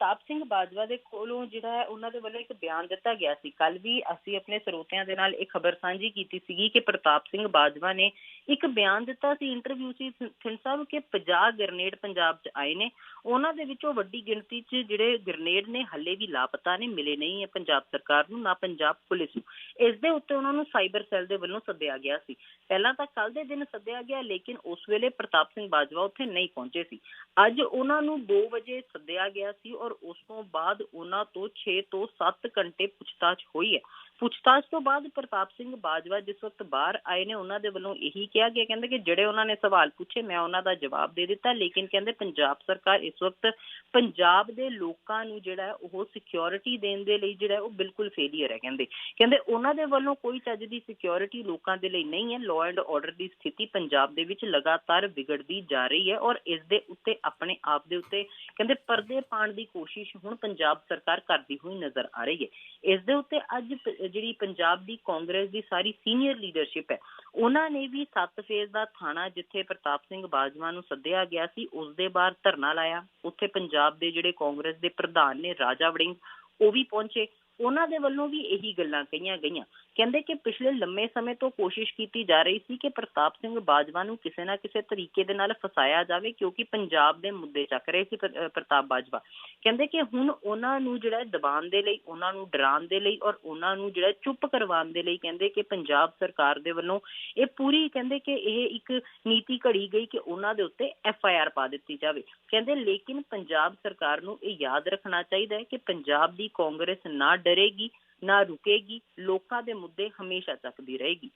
ਪ੍ਰਤਾਪ ਸਿੰਘ ਬਾਜਵਾ ਦੇ ਕੋਲੋਂ ਜਿਹੜਾ ਹੈ ਉਹਨਾਂ ਦੇ ਵੱਲੋਂ ਇੱਕ ਬਿਆਨ ਦਿੱਤਾ ਗਿਆ ਸੀ। ਕੱਲ ਵੀ ਅਸੀਂ ਆਪਣੇ ਸਰੋਤਿਆਂ ਦੇ ਨਾਲ ਇਹ ਖਬਰ ਸਾਂਝੀ ਕੀਤੀ ਸੀਗੀ ਕਿ ਪ੍ਰਤਾਪ ਸਿੰਘ ਬਾਜਵਾ ਨੇ ਇੱਕ ਬਿਆਨ ਦਿੱਤਾ ਸੀ ਇੰਟਰਵਿਊ ਸੀ ਥਿੰਦ ਸਾਹਿਬ ਕਿ 50 ਗ੍ਰਨੇਡ ਪੰਜਾਬ 'ਚ ਆਏ ਨੇ। ਉਹਨਾਂ ਦੇ ਵਿੱਚੋਂ ਵੱਡੀ ਗਿਣਤੀ 'ਚ ਜਿਹੜੇ ਗ੍ਰਨੇਡ ਨੇ ਹੱਲੇ ਵੀ ਲਾਪਤਾ ਨੇ, ਮਿਲੇ ਨਹੀਂ ਹੈ ਪੰਜਾਬ ਸਰਕਾਰ ਨੂੰ, ਨਾ ਪੰਜਾਬ ਪੁਲਿਸ ਨੂੰ। ਇਸ ਦੇ ਉੱਤੇ ਉਹਨਾਂ ਨੂੰ ਸਾਈਬਰ ਸੈੱਲ ਦੇ ਵੱਲੋਂ ਸੱਦਿਆ ਗਿਆ ਸੀ। ਪਹਿਲਾਂ ਤਾਂ ਕੱਲ ਦੇ ਦਿਨ ਸੱਦਿਆ ਗਿਆ, ਲੇਕਿਨ ਉਸ ਵੇਲੇ ਪ੍ਰਤਾਪ ਸਿੰਘ ਬਾਜਵਾ ਉੱਥੇ ਨਹੀਂ ਪਹੁੰਚੇ ਸੀ। ਅੱਜ ਉਹਨਾਂ ਨੂੰ 2 ਵਜੇ ਸੱਦਿਆ ਗਿਆ ਸੀ ਔਰ ਉਸ ਤੋਂ ਬਾਅਦ ਉਹਨਾਂ ਤੋਂ ਛੇ ਤੋਂ ਸੱਤ ਘੰਟੇ ਪੁੱਛਤਾਛ ਹੋਈ ਹੈ। ਪੁੱਛਤਾਛ ਤੋਂ ਬਾਅਦ ਪ੍ਰਤਾਪ ਸਿੰਘ ਬਾਜਵਾ ਜਿਸ ਵਕਤ ਬਾਹਰ ਆਏ ਨੇ, ਉਹਨਾਂ ਦੇ ਵੱਲੋਂ ਇਹੀ ਕਿਹਾ ਗਿਆ, ਕਹਿੰਦੇ ਕਿ ਜਿਹੜੇ ਉਹਨਾਂ ਨੇ ਸਵਾਲ ਪੁੱਛੇ, ਮੈਂ ਉਹਨਾਂ ਦਾ ਜਵਾਬ ਦੇ ਦਿੱਤਾ, ਲੇਕਿਨ ਕਹਿੰਦੇ ਪੰਜਾਬ ਸਰਕਾਰ ਇਸ ਵਕਤ ਪੰਜਾਬ ਦੇ ਲੋਕਾਂ ਨੂੰ ਜਿਹੜਾ ਉਹ ਸਿਕਿਉਰਿਟੀ ਦੇਣ ਦੇ ਲਈ ਜਿਹੜਾ ਉਹ ਬਿਲਕੁਲ ਫੇਲੀਅਰ ਹੈ, ਕਹਿੰਦੇ। ਕਹਿੰਦੇ ਉਹਨਾਂ ਦੇ ਵੱਲੋਂ ਕੋਈ ਚੱਜ ਦੀ ਸਿਕਿਉਰਿਟੀ ਲੋਕਾਂ ਦੇ ਲਈ ਨਹੀਂ ਹੈ ਲਾਅ ਐਂਡ ਆਰਡਰ ਦੀ ਸਥਿਤੀ ਪੰਜਾਬ ਦੇ ਵਿੱਚ ਲਗਾਤਾਰ ਵਿਗੜਦੀ ਜਾ ਰਹੀ ਹੈ ਔਰ ਇਸ ਦੇ ਉੱਤੇ ਆਪਣੇ ਆਪ ਦੇ ਉੱਤੇ ਕਹਿੰਦੇ ਪਰਦੇ ਪਾਉਣ ਦੀ ਕੋਸ਼ਿਸ਼ ਹੁਣ ਪੰਜਾਬ ਸਰਕਾਰ ਕਰਦੀ ਹੋਈ ਨਜ਼ਰ ਆ ਰਹੀ ਹੈ। ਇਸ ਦੇ ਉੱਤੇ ਅੱਜ ਜਿਹੜੀ ਪੰਜਾਬ ਦੀ ਕਾਂਗਰਸ ਦੀ ਸਾਰੀ ਸੀਨੀਅਰ ਲੀਡਰਸ਼ਿਪ ਹੈ, ਉਹਨਾਂ ਨੇ ਵੀ ਸੱਤ ਫੇਜ਼ ਦਾ ਥਾਣਾ ਜਿੱਥੇ ਪ੍ਰਤਾਪ ਸਿੰਘ ਬਾਜਵਾ ਨੂੰ ਸੱਦਿਆ ਗਿਆ ਸੀ ਉਸ ਦੇ ਬਾਹਰ ਧਰਨਾ ਲਾਇਆ। ਉੱਥੇ ਪੰਜਾਬ ਦੇ ਜਿਹੜੇ ਕਾਂਗਰਸ ਦੇ ਪ੍ਰਧਾਨ ਨੇ ਰਾਜਾ ਵੜਿੰਗ, ਉਹ ਵੀ ਪਹੁੰਚੇ। ਉਹਨਾਂ ਦੇ ਵੱਲੋਂ ਵੀ ਇਹੀ ਗੱਲਾਂ ਕਹੀਆਂ ਗਈਆਂ। ਕਹਿੰਦੇ ਕਿ ਪਿਛਲੇ ਲੰਮੇ ਸਮੇਂ ਤੋਂ ਕੋਸ਼ਿਸ਼ ਕੀਤੀ ਜਾ ਰਹੀ ਸੀ ਕਿ ਪ੍ਰਤਾਪ ਸਿੰਘ ਬਾਜਵਾ ਨੂੰ ਕਿਸੇ ਨਾ ਕਿਸੇ ਤਰੀਕੇ ਦੇ ਨਾਲ ਫਸਾਇਆ ਜਾਵੇ, ਕਿਉਂਕਿ ਪੰਜਾਬ ਦੇ ਮੁੱਦੇ ਚੱਕ ਰਹੇ ਸੀ ਪ੍ਰਤਾਪ ਬਾਜਵਾ। ਕਹਿੰਦੇ ਕਿ ਹੁਣ ਉਹਨਾਂ ਨੂੰ ਜਿਹੜਾ ਦਬਾਉਣ ਦੇ ਲਈ, ਉਹਨਾਂ ਨੂੰ ਡਰਾਉਣ ਦੇ ਲਈ ਔਰ ਉਹਨਾਂ ਨੂੰ ਜਿਹੜਾ ਚੁੱਪ ਕਰਵਾਉਣ ਦੇ ਲਈ ਕਹਿੰਦੇ ਕਿ ਪੰਜਾਬ ਸਰਕਾਰ ਦੇ ਵੱਲੋਂ ਇਹ ਪੂਰੀ ਕਹਿੰਦੇ ਕਿ ਇਹ ਇੱਕ ਨੀਤੀ ਘੜੀ ਗਈ ਕਿ ਉਹਨਾਂ ਦੇ ਉੱਤੇ ਐਫ ਆਈ ਆਰ ਪਾ ਦਿੱਤੀ ਜਾਵੇ। ਕਹਿੰਦੇ ਲੇਕਿਨ ਪੰਜਾਬ ਸਰਕਾਰ ਨੂੰ ਇਹ ਯਾਦ ਰੱਖਣਾ ਚਾਹੀਦਾ ਹੈ ਕਿ ਪੰਜਾਬ ਦੀ ਕਾਂਗਰਸ ਨਾ ਡਰੇਗੀ ਨਾ ਰੁਕੇਗੀ ਲੋਕਾਂ ਦੇ ਮੁੱਦੇ ਹਮੇਸ਼ਾ ਚੱਕਦੀ ਰਹੇਗੀ।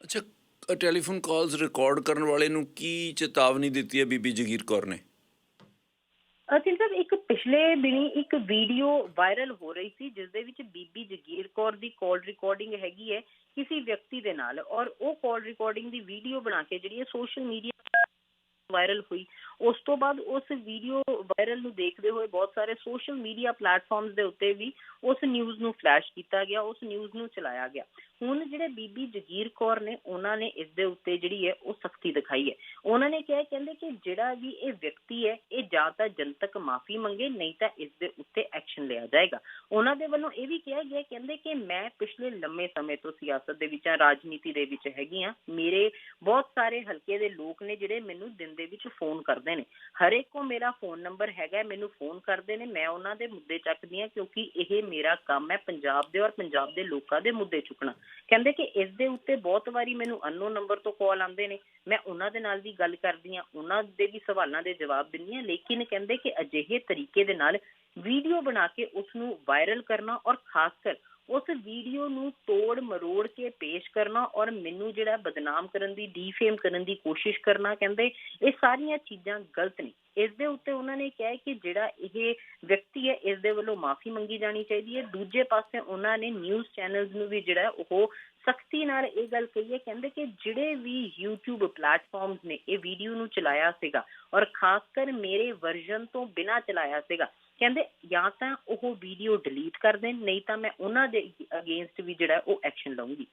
ਅੱਛਾ ਟੈਲੀਫੋਨ ਕਾਲਸ ਰਿਕਾਰਡ ਕਰਨ ਵਾਲੇ ਨੂੰ ਕੀ ਚੇਤਾਵਨੀ ਦਿੱਤੀ ਹੈ ਬੀਬੀ ਜਗੀਰ ਕੌਰ ਨੇ? ਅਸਿਲ ਸਾਹਿਬ ਇੱਕ ਪਿਛਲੇ ਦਿਨੀ ਇੱਕ ਵੀਡੀਓ ਵਾਇਰਲ ਹੋ ਰਹੀ ਸੀ ਜਿਸ ਦੇ ਵਿੱਚ ਬੀਬੀ ਜਗੀਰ ਕੌਰ ਦੀ ਕਾਲ ਰਿਕਾਰਡਿੰਗ ਹੈਗੀ ਹੈ ਕਿਸੇ ਵਿਅਕਤੀ ਦੇ ਨਾਲ ਔਰ ਉਹ ਕਾਲ ਰਿਕਾਰਡਿੰਗ ਦੀ ਵੀਡੀਓ ਬਣਾ ਕੇ ਜਿਹੜੀ ਹੈ ਸੋਸ਼ਲ ਮੀਡੀਆ ਵਾਇਰਲ ਹੋਈ। ਉਸ ਤੋਂ ਬਾਅਦ ਉਸ ਵੀਡੀਓ ਵਾਇਰਲ ਨੂੰ ਦੇਖਦੇ ਹੋਏ ਬਹੁਤ ਸਾਰੇ ਸੋਸ਼ਲ ਮੀਡੀਆ ਪਲੇਟਫਾਰਮਸ ਦੇ ਉੱਤੇ ਵੀ ਉਸ ਨਿਊਜ਼ ਨੂੰ ਫਲੈਸ਼ ਕੀਤਾ ਗਿਆ, ਉਸ ਨਿਊਜ਼ ਨੂੰ ਚਲਾਇਆ ਗਿਆ। ਹੁਣ ਜਿਹੜੇ ਬੀਬੀ ਜਗੀਰ ਕੌਰ ਨੇ ਉਹਨਾਂ ਨੇ ਇਸ ਦੇ ਉੱਤੇ ਜਿਹੜੀ ਹੈ ਉਹ ਸਖਤੀ ਦਿਖਾਈ ਹੈ। ਉਹਨਾਂ ਨੇ ਕਿਹਾ ਕਹਿੰਦੇ ਕਿ ਜਿਹੜਾ ਵੀ ਇਹ ਵਿਅਕਤੀ ਹੈ, ਇਹ ਜਾਂ ਤਾਂ ਜਨਤਕ ਮਾਫੀ ਮੰਗੇ, ਨਹੀਂ ਤਾਂ ਇਸ ਦੇ ਉੱਤੇ ਐਕਸ਼ਨ ਲਿਆ ਜਾਏਗਾ। ਉਹਨਾਂ ਦੇ ਵੱਲੋਂ ਇਹ ਵੀ ਕਿਹਾ ਗਿਆ ਕਹਿੰਦੇ ਕਿ ਮੈਂ ਪਿਛਲੇ ਲੰਮੇ ਸਮੇਂ ਤੋਂ ਸਿਆਸਤ ਦੇ ਵਿੱਚ ਆ ਰਾਜਨੀਤੀ ਦੇ ਵਿੱਚ ਹੈਗੀ ਆ ਮੇਰੇ ਬਹੁਤ ਸਾਰੇ ਹਲਕੇ ਦੇ ਲੋਕ ਨੇ ਜਿਹੜੇ ਮੈਨੂੰ ਦਿਨ ਦੇ ਵਿੱਚ ਫੋਨ ਕਰਦੇ ਨੇ। ਹਰੇਕ ਕੋ ਮੇਰਾ ਫੋਨ ਨੰਬਰ ਹੈਗਾ ਮੈਨੂੰ ਫੋਨ ਕਰਦੇ ਨੇ। ਮੈਂ ਉਹਨਾਂ ਦੇ ਮੁੱਦੇ ਚੱਕਦੀ ਆ ਕਿਉਂਕਿ ਇਹ ਮੇਰਾ ਕੰਮ ਹੈ ਪੰਜਾਬ ਦੇ ਔਰ ਪੰਜਾਬ ਦੇ ਲੋਕਾਂ ਦੇ ਮੁੱਦੇ ਚੁੱਕਣਾ। ਕਹਿੰਦੇ ਕਿ ਇਸ ਦੇ ਉੱਤੇ ਬਹੁਤ ਵਾਰੀ ਮੈਨੂੰ ਅਨਨੋਨ ਨੰਬਰ ਤੋਂ ਕਾਲ ਆਉਂਦੇ ਨੇ। ਮੈਂ ਉਹਨਾਂ ਦੇ ਨਾਲ ਵੀ ਗੱਲ ਕਰਦੀ ਆ ਉਹਨਾਂ ਦੇ ਵੀ ਸਵਾਲਾਂ ਦੇ ਜਵਾਬ ਦਿੰਦੀ ਆ ਲੇਕਿਨ ਕਹਿੰਦੇ ਕਿ ਅਜਿਹੇ ਤਰੀਕੇ ਦੇ ਨਾਲ ਵੀਡੀਓ ਬਣਾ ਕੇ ਉਸ ਨੂੰ ਵਾਇਰਲ ਕਰਨਾ ਔਰ ਖਾਸ ਕਰ ਉਸ ਵੀਡੀਓ ਨੂੰ ਤੋੜ ਮਰੋੜ ਕੇ ਪੇਸ਼ ਕਰਨਾ ਔਰ ਮੈਨੂੰ ਜਿਹੜਾ ਬਦਨਾਮ ਕਰਨ ਦੀ ਡੀਫੇਮ ਕਰਨ ਦੀ ਕੋਸ਼ਿਸ਼ ਕਰਨਾ ਕਹਿੰਦੇ, ਇਹ ਸਾਰੀਆਂ ਚੀਜ਼ਾਂ ਗਲਤ ਨੇ। ਇਸ ਦੇ ਉੱਤੇ ਉਹਨਾਂ ਨੇ ਕਿਹਾ ਕਿ ਜਿਹੜਾ ਇਹ ਵਿਅਕਤੀ ਹੈ ਇਸ ਦੇ ਵੱਲੋਂ ਮਾਫੀ ਮੰਗੀ ਜਾਣੀ ਚਾਹੀਦੀ ਹੈ। ਦੂਜੇ ਪਾਸੇ ਉਹਨਾਂ ਨੇ ਨਿਊਜ਼ ਚੈਨਲਸ ਨੂੰ ਵੀ ਜਿਹੜਾ ਉਹ ਸਖਤੀ ਨਾਲ ਇਹ ਗੱਲ ਕਹੀ ਹੈ, ਕਹਿੰਦੇ ਕਿ ਜਿਹੜੇ ਵੀ YouTube ਪਲੇਟਫਾਰਮਸ ਨੇ, ਇਹ ਵੀਡੀਓ ਨੂੰ ਚਲਾਇਆ ਸੀਗਾ ਔਰ ਖਾਸ ਕਰ ਮੇਰੇ ਵਰਜ਼ਨ ਤੋਂ ਬਿਨਾ ਚਲਾਇਆ ਸੀਗਾ। ਕਹਿੰਦੇ ਜਾਂ ਤਾਂ ਉਹ ਵੀਡੀਓ ਡਿਲੀਟ ਕਰ ਦੇਣ, ਨਹੀਂ ਤਾਂ ਮੈਂ ਉਹਨਾਂ ਦੇ ਅਗੇਂਸਟ ਵੀ ਜਿਹੜਾ ਉਹ ਐਕਸ਼ਨ ਲਵਾਂਗੀ